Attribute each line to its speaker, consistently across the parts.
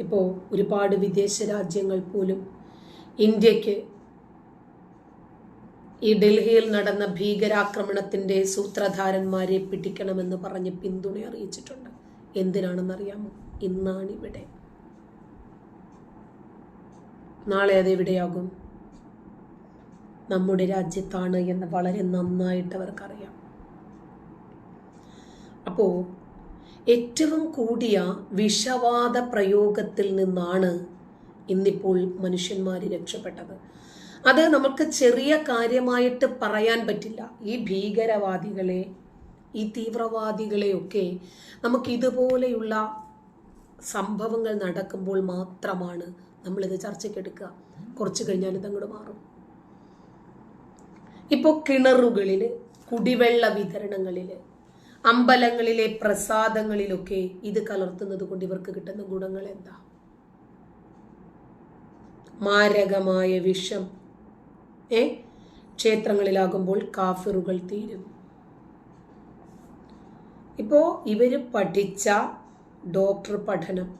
Speaker 1: ഇപ്പോൾ ഒരുപാട് വിദേശ രാജ്യങ്ങൾ പോലും ഇന്ത്യയ്ക്ക് ഈ ഡൽഹിയിൽ നടന്ന ഭീകരാക്രമണത്തിന്റെ സൂത്രധാരന്മാരെ പിടിക്കണമെന്ന് പറഞ്ഞ് പിന്തുണ അറിയിച്ചിട്ടുണ്ട്. എന്തിനാണെന്നറിയാമോ? ഇന്നാണിവിടെ. നാളെ അതെവിടെയാകും നമ്മുടെ രാജ്യത്താണ് എന്ന് വളരെ നന്നായിട്ട് അവർക്കറിയാം. അപ്പോൾ ഏറ്റവും കൂടിയ വിഷവാദ പ്രയോഗത്തിൽ നിന്നാണ് ഇന്നിപ്പോൾ മനുഷ്യന്മാർ രക്ഷപ്പെട്ടത്. അത് നമുക്ക് ചെറിയ കാര്യമായിട്ട് പറയാൻ പറ്റില്ല. ഈ ഭീകരവാദികളെ ഈ തീവ്രവാദികളെയൊക്കെ നമുക്ക് ഇതുപോലെയുള്ള സംഭവങ്ങൾ നടക്കുമ്പോൾ മാത്രമാണ് നമ്മളിത് ചർച്ചയ്ക്കെടുക്കുക. കുറച്ച് കഴിഞ്ഞാൽ ഇതങ്ങോട്ട് മാറും. ഇപ്പോൾ കിണറുകളിൽ കുടിവെള്ള വിതരണങ്ങളിൽ അമ്പലങ്ങളിലെ പ്രസാദങ്ങളിലൊക്കെ ഇത് കലർത്തുന്നത് കൊണ്ട് ഇവർക്ക് കിട്ടുന്ന ഗുണങ്ങൾ എന്താ? മാരകമായ വിഷം. ഏ? ക്ഷേത്രങ്ങളിലാകുമ്പോൾ കാഫിറുകൾ തീരും. ഇപ്പോ ഇവർ പഠിച്ച ഡോക്ടർ പഠനം.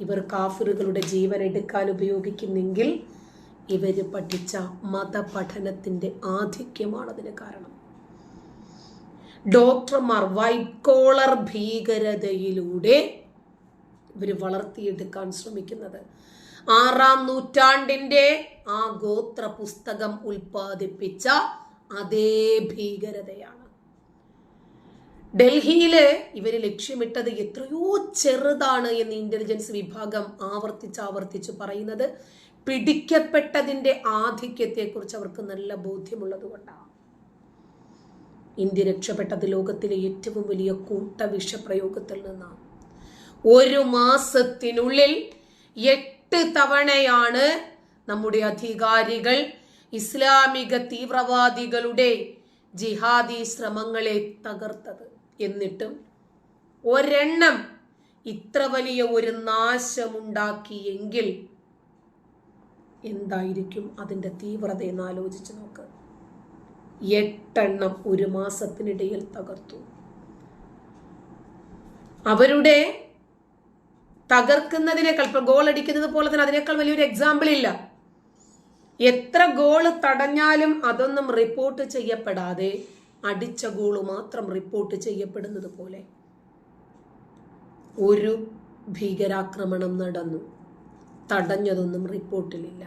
Speaker 1: ഇവർ കാഫിറുകളുടെ ജീവൻ എടുക്കാൻ ഉപയോഗിക്കുന്നെങ്കിൽ ഇവർ പഠിച്ച മതപഠനത്തിന്റെ ആധിക്യമാണ് അതിന് കാരണം. ഡോക്ടർമാർ വൈറ്റ് കോളർ ഭീകരതയിലൂടെ ഇവർ വളർത്തിയെടുക്കാൻ ശ്രമിക്കുന്നത്. ആറാം നൂറ്റാണ്ടിന്റെ ആ ഗോത്ര പുസ്തകം ഉൽപ്പാദിപ്പിച്ച അതേ ഭീകരതയാണ്. ഡൽഹിയിൽ ഇവർ ലക്ഷ്യമിട്ടത് എത്രയോ ചെറുതാണ് എന്ന് ഇന്റലിജൻസ് വിഭാഗം ആവർത്തിച്ച് ആവർത്തിച്ച് പറയുന്നത്. പിടിക്കപ്പെട്ടതിന്റെ ആധിക്യത്തെക്കുറിച്ച് അവർക്ക് നല്ല ബോധ്യമുള്ളത് കൊണ്ടാണ് ഇന്ത്യ രക്ഷപ്പെട്ടത് ലോകത്തിലെ ഏറ്റവും വലിയ കൂട്ട വിഷപ്രയോഗത്തിൽ നിന്നാണ്. ഒരു മാസത്തിനുള്ളിൽ എട്ട് തവണയാണ് നമ്മുടെ അധികാരികൾ ഇസ്ലാമിക തീവ്രവാദികളുടെ ജിഹാദി ശ്രമങ്ങളെ തകർത്തത്. എന്നിട്ടും ഒരെണ്ണം ഇത്ര വലിയ ഒരു നാശമുണ്ടാക്കിയെങ്കിൽ എന്തായിരിക്കും അതിന്റെ തീവ്രത എന്ന് ആലോചിച്ച് നോക്ക്. എട്ടെണ്ണം ഒരു മാസത്തിനിടയിൽ തകർത്തു. അവരുടെ തകർക്കുന്നതിനേക്കാൾ ഇപ്പൊ ഗോൾ അടിക്കുന്നത് പോലെ തന്നെ അതിനേക്കാൾ വലിയൊരു എക്സാമ്പിൾ ഇല്ല. എത്ര ഗോൾ തടഞ്ഞാലും അതൊന്നും റിപ്പോർട്ട് ചെയ്യപ്പെടാതെ അടിച്ച ഗോൾ മാത്രം റിപ്പോർട്ട് ചെയ്യപ്പെടുന്നത് പോലെ ഒരു ഭീകരാക്രമണം നടന്നു. തടഞ്ഞതൊന്നും റിപ്പോർട്ടിലില്ല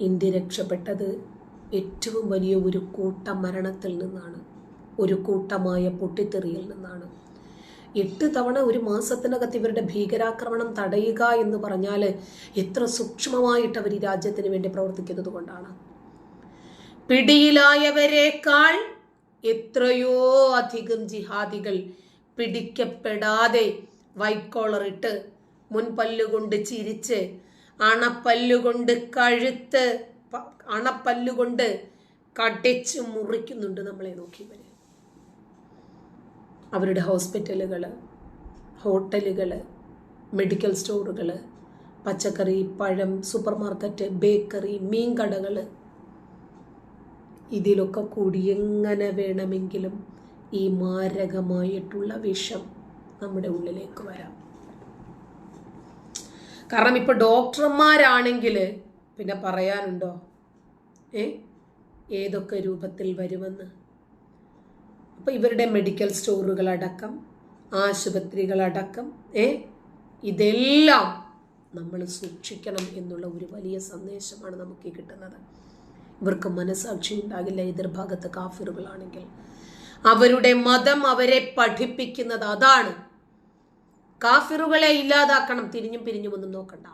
Speaker 1: ഇന്ത്യ രക്ഷപ്പെട്ടത് ഏറ്റവും വലിയ ഒരു കൂട്ട മരണത്തിൽ നിന്നാണ് ഒരു കൂട്ടമായ പൊട്ടിത്തെറിയിൽ നിന്നാണ്. എട്ട് തവണ ഒരു മാസത്തിനകത്ത് ഇവരുടെ ഭീകരാക്രമണം തടയുക എന്ന് പറഞ്ഞാൽ എത്ര സൂക്ഷ്മമായിട്ട് അവർ ഈ രാജ്യത്തിന് വേണ്ടി പ്രവർത്തിക്കുന്നത് കൊണ്ടാണ്. പിടിയിലായവരെക്കാൾ എത്രയോ അധികം ജിഹാദികൾ പിടിക്കപ്പെടാതെ ഇട്ട് മുൻപല്ലുകൊണ്ട് ചിരിച്ച് അണപ്പല്ലുകൊണ്ട് കഴുത്ത് അണപ്പല്ലുകൊണ്ട് കടിച്ച് മുറിക്കുന്നുണ്ട് നമ്മളെ നോക്കി ഇവർ. അവരുടെ ഹോസ്പിറ്റലുകൾ ഹോട്ടലുകൾ മെഡിക്കൽ സ്റ്റോറുകൾ പച്ചക്കറി പഴം സൂപ്പർ മാർക്കറ്റ് ബേക്കറി മീൻ കടകൾ ഇതിലൊക്കെ കൂടി എങ്ങനെ വേണമെങ്കിലും ഈ മാരകമായിട്ടുള്ള വിഷം നമ്മുടെ ഉള്ളിലേക്ക് വരാം. കാരണം ഇപ്പൊ ഡോക്ടർമാരാണെങ്കിൽ പിന്നെ പറയാനുണ്ടോ? ഏ? ഏതൊക്കെ രൂപത്തിൽ വരുമെന്ന്? അപ്പോൾ ഇവരുടെ മെഡിക്കൽ സ്റ്റോറുകളടക്കം ആശുപത്രികളടക്കം ഏ? ഇതെല്ലാം നമ്മൾ സൂക്ഷിക്കണം എന്നുള്ള ഒരു വലിയ സന്ദേശമാണ് നമുക്ക് കിട്ടുന്നത്. ഇവർക്ക് മനസാക്ഷി ഉണ്ടാകില്ല എതിർഭാഗത്ത് കാഫിറുകളാണെങ്കിൽ. അവരുടെ മതം അവരെ പഠിപ്പിക്കുന്നത് അതാണ്. കാഫിറുകളെ ഇല്ലാതാക്കണം തിരിഞ്ഞും പിരിഞ്ഞും ഒന്നും നോക്കണ്ട.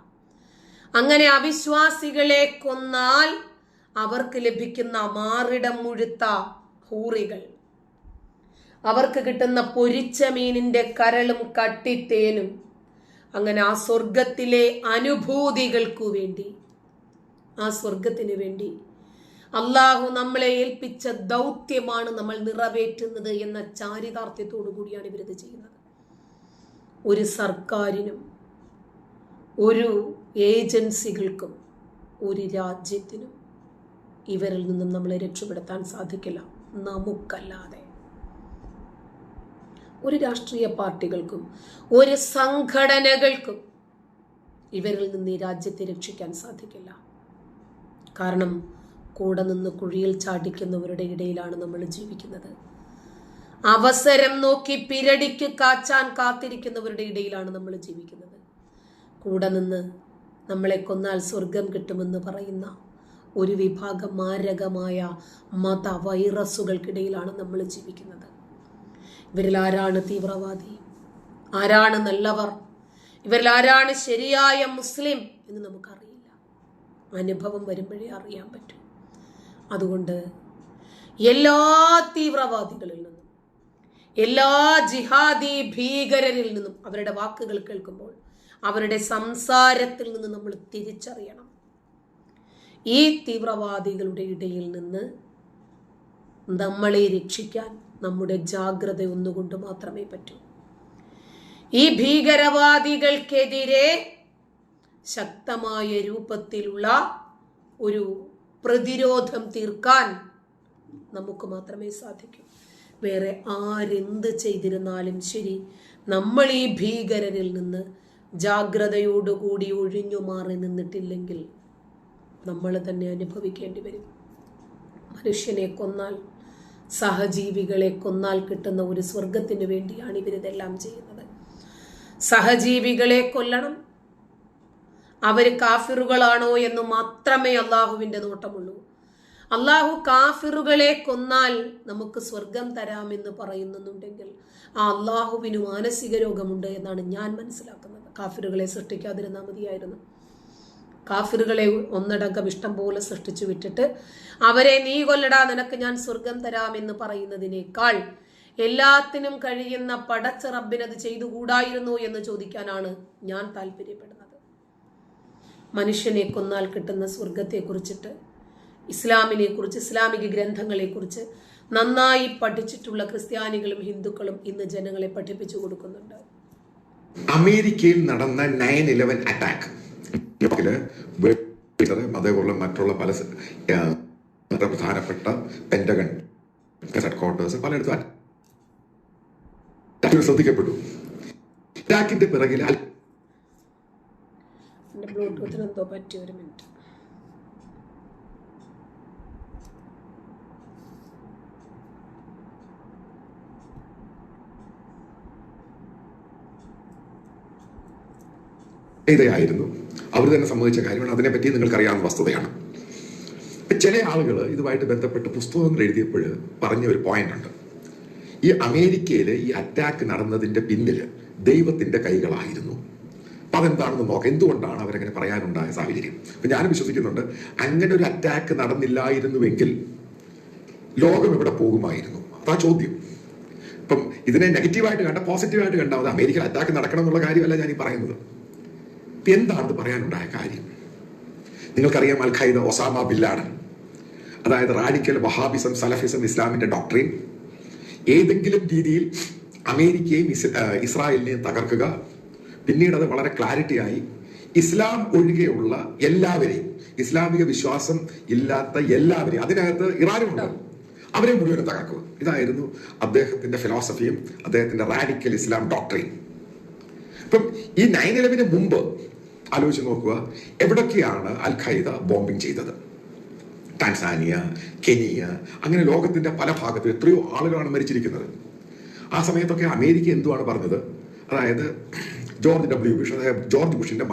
Speaker 1: അങ്ങനെ അവിശ്വാസികളെ കൊന്നാൽ അവർക്ക് ലഭിക്കുന്ന മാറിടം മുഴുത്ത ഹൂറികൾ. അവർക്ക് കിട്ടുന്ന പൊരിച്ച മീനിന്റെ കരളും കട്ടിത്തേനും അങ്ങനെ ആ സ്വർഗത്തിലെ അനുഭൂതികൾക്കു വേണ്ടി ആ സ്വർഗത്തിന് വേണ്ടി അള്ളാഹു നമ്മളെ ഏൽപ്പിച്ച ദൗത്യമാണ് നമ്മൾ നിറവേറ്റുന്നത് എന്ന ചാരിതാർത്ഥ്യത്തോടു കൂടിയാണ് ഇവരിത് ചെയ്യുന്നത്. ഒരു സർക്കാരിനും ഒരു ഏജൻസികൾക്കും ഒരു രാജ്യത്തിനും ഇവരിൽ നിന്നും നമ്മളെ രക്ഷപ്പെടുത്താൻ സാധിക്കില്ല. നമുക്കല്ലാതെ. ഒരു രാഷ്ട്രീയ പാർട്ടികൾക്കും ഒരു സംഘടനകൾക്കും ഇവരിൽ നിന്ന് ഈ രാജ്യത്തെ രക്ഷിക്കാൻ സാധിക്കില്ല. കാരണം കൂടെ നിന്ന് കുഴിയിൽ ചാടിക്കുന്നവരുടെ ഇടയിലാണ് നമ്മൾ ജീവിക്കുന്നത്. അവസരം നോക്കി പിരടിക്ക് കാച്ചാൻ കാത്തിരിക്കുന്നവരുടെ ഇടയിലാണ് നമ്മൾ ജീവിക്കുന്നത്. കൂടെ നിന്ന് നമ്മളെ കൊന്നാൽ സ്വർഗം കിട്ടുമെന്ന് പറയുന്ന ഒരു വിഭാഗം മാരകമായ മത വൈറസുകൾക്കിടയിലാണ് നമ്മൾ ജീവിക്കുന്നത്. ഇവരിൽ ആരാണ് തീവ്രവാദി? ആരാണ് നല്ലവർ? ഇവരിൽ ആരാണ് ശരിയായ മുസ്ലിം എന്ന് നമുക്കറിയില്ല. അനുഭവം വരുമ്പോഴേ അറിയാൻ പറ്റും. അതുകൊണ്ട് എല്ലാ തീവ്രവാദികളിൽ നിന്നും എല്ലാ ജിഹാദി ഭീകരരിൽ നിന്നും അവരുടെ വാക്കുകൾ കേൾക്കുമ്പോൾ അവരുടെ സംസാരത്തിൽ നിന്ന് നമ്മൾ തിരിച്ചറിയണം. ഈ തീവ്രവാദികളുടെ ഇടയിൽ നിന്ന് നമ്മളെ രക്ഷിക്കാൻ നമ്മുടെ ജാഗ്രത ഒന്നുകൊണ്ട് മാത്രമേ പറ്റൂ. ഈ ഭീകരവാദികൾക്കെതിരെ ശക്തമായ രൂപത്തിലുള്ള ഒരു പ്രതിരോധം തീർക്കാൻ നമുക്ക് മാത്രമേ സാധിക്കൂ. വേറെ ആരെന്ത് ചെയ്തിരുന്നാലും ശരി നമ്മൾ ഈ ഭീകരരിൽ നിന്ന് ജാഗ്രതയോടുകൂടി ഒഴിഞ്ഞു മാറി നിന്നിട്ടില്ലെങ്കിൽ നമ്മൾ തന്നെ അനുഭവിക്കേണ്ടി വരും. മനുഷ്യനെ കൊന്നാൽ സഹജീവികളെ കൊന്നാൽ കിട്ടുന്ന ഒരു സ്വർഗത്തിന് വേണ്ടിയാണ് ഇവരിതെല്ലാം ചെയ്യുന്നത്. സഹജീവികളെ കൊല്ലണം. അവർ കാഫിറുകളാണോ എന്ന് മാത്രമേ അള്ളാഹുവിന്റെ നോട്ടമുള്ളൂ. അള്ളാഹു കാഫിറുകളെ കൊന്നാൽ നമുക്ക് സ്വർഗം തരാമെന്ന് പറയുന്നുണ്ടെങ്കിൽ ആ അള്ളാഹുവിന് മാനസിക രോഗമുണ്ട് എന്നാണ് ഞാൻ മനസ്സിലാക്കുന്നത്. കാഫിറുകളെ സൃഷ്ടിക്കാതിരുന്നാൽ മതിയായിരുന്നു. കാഫിറുകളെ ഒന്നടങ്കം ഇഷ്ടം പോലെ സൃഷ്ടിച്ചു വിട്ടിട്ട് അവരെ നീ കൊല്ലടാ നിനക്ക് ഞാൻ സ്വർഗം തരാമെന്ന് പറയുന്നതിനേക്കാൾ എല്ലാത്തിനും കഴിയുന്ന പടച്ച റബ്ബിനത് ചെയ്തുകൂടായിരുന്നു എന്ന് ചോദിക്കാനാണ് ഞാൻ താല്പര്യപ്പെടുന്നത്. മനുഷ്യനെ കൊന്നാൽ കിട്ടുന്ന സ്വർഗത്തെക്കുറിച്ചിട്ട് ഇസ്ലാമിനെ കുറിച്ച് ഇസ്ലാമിക ഗ്രന്ഥങ്ങളെക്കുറിച്ച് നന്നായി പഠിച്ചിട്ടുള്ള ക്രിസ്ത്യാനികളും ഹിന്ദുക്കളും ഇന്ന് ജനങ്ങളെ പഠിപ്പിച്ചു കൊടുക്കുന്നുണ്ട്.
Speaker 2: അമേരിക്കയിൽ നടന്ന നയൻ ഇലവൻ അറ്റാക്ക്. അതേപോലെ മറ്റുള്ള പല പ്രധാനപ്പെട്ട പെന്റഗൺ ഹെഡ് ക്വാർട്ടേഴ്സ് പലയിടത്തും ശ്രദ്ധിക്കപ്പെട്ടു. അറ്റാക്കിന്റെ പിറകിൽ
Speaker 1: ബ്ലൂടൂത്തിന് എന്തോ പറ്റിയ ഒരു മിനിറ്റ്.
Speaker 2: ഇതയായിരുന്നു അവർ തന്നെ സമ്മതിച്ച കാര്യമാണ്. അതിനെപ്പറ്റി നിങ്ങൾക്കറിയാവുന്ന വസ്തുതയാണ്. ചില ആളുകൾ ഇതുമായിട്ട് ബന്ധപ്പെട്ട് പുസ്തകങ്ങൾ എഴുതിയപ്പോൾ പറഞ്ഞ ഒരു പോയിന്റ് ഉണ്ട്. ഈ അമേരിക്കയിൽ ഈ അറ്റാക്ക് നടന്നതിന്റെ പിന്നിൽ ദൈവത്തിന്റെ കൈകളായിരുന്നു. അപ്പം അതെന്താണെന്ന് നോക്കാം. എന്തുകൊണ്ടാണ് അവരങ്ങനെ പറയാനുണ്ടായ സാഹചര്യം? അപ്പം ഞാൻ വിശ്വസിക്കുന്നുണ്ട്. അങ്ങനെ ഒരു അറ്റാക്ക് നടന്നില്ലായിരുന്നുവെങ്കിൽ ലോകം ഇവിടെ പോകുമായിരുന്നു? അതാ ചോദ്യം. ഇപ്പം ഇതിനെ നെഗറ്റീവായിട്ട് കണ്ട പോസിറ്റീവായിട്ട് കണ്ടാൽ അമേരിക്കയിൽ അറ്റാക്ക് നടക്കണം എന്നുള്ള കാര്യമല്ല ഞാൻ ഈ പറയുന്നത്. എന്താണ് പറയാനുണ്ടായ കാര്യം? നിങ്ങൾക്കറിയാം അൽ ഖൈദ ഒസാമ ബില്ലാണ്. അതായത് റാഡിക്കൽ വഹാബിസം സലഫിസം ഇസ്ലാമിന്റെ ഡോക്ടറിൻ ഏതെങ്കിലും രീതിയിൽ അമേരിക്കയും ഇസ്- ഇസ്രായേലിനെയും തകർക്കുക. പിന്നീട് അത് വളരെ ക്ലാരിറ്റിയായി ഇസ്ലാം ഒഴികെയുള്ള എല്ലാവരെയും ഇസ്ലാമിക വിശ്വാസം ഇല്ലാത്ത എല്ലാവരെയും അതിനകത്ത് ഇറാനും ഉണ്ട് അവരെ മുഴുവൻ തകർക്കുക. ഇതായിരുന്നു അദ്ദേഹത്തിന്റെ ഫിലോസഫിയും അദ്ദേഹത്തിന്റെ റാഡിക്കൽ ഇസ്ലാം ഡോക്ടറിൻ ഇപ്പം ഈ നയൻ ഇലവന് മുമ്പ് ആലോചിച്ച് നോക്കുക എവിടൊക്കെയാണ് അൽ ഖൈദ ബോംബിംഗ് ചെയ്തത്? ടാൻസാനിയ കെനിയ അങ്ങനെ ലോകത്തിന്റെ പല ഭാഗത്തും എത്രയോ ആളുകളാണ് മരിച്ചിരിക്കുന്നത്. ആ സമയത്തൊക്കെ അമേരിക്ക എന്തുവാണ് പറഞ്ഞത്? അതായത് ജോർജ് ഡബ്ല്യു ബുഷ് അതായത് ജോർജ് ബുഷിന്റെ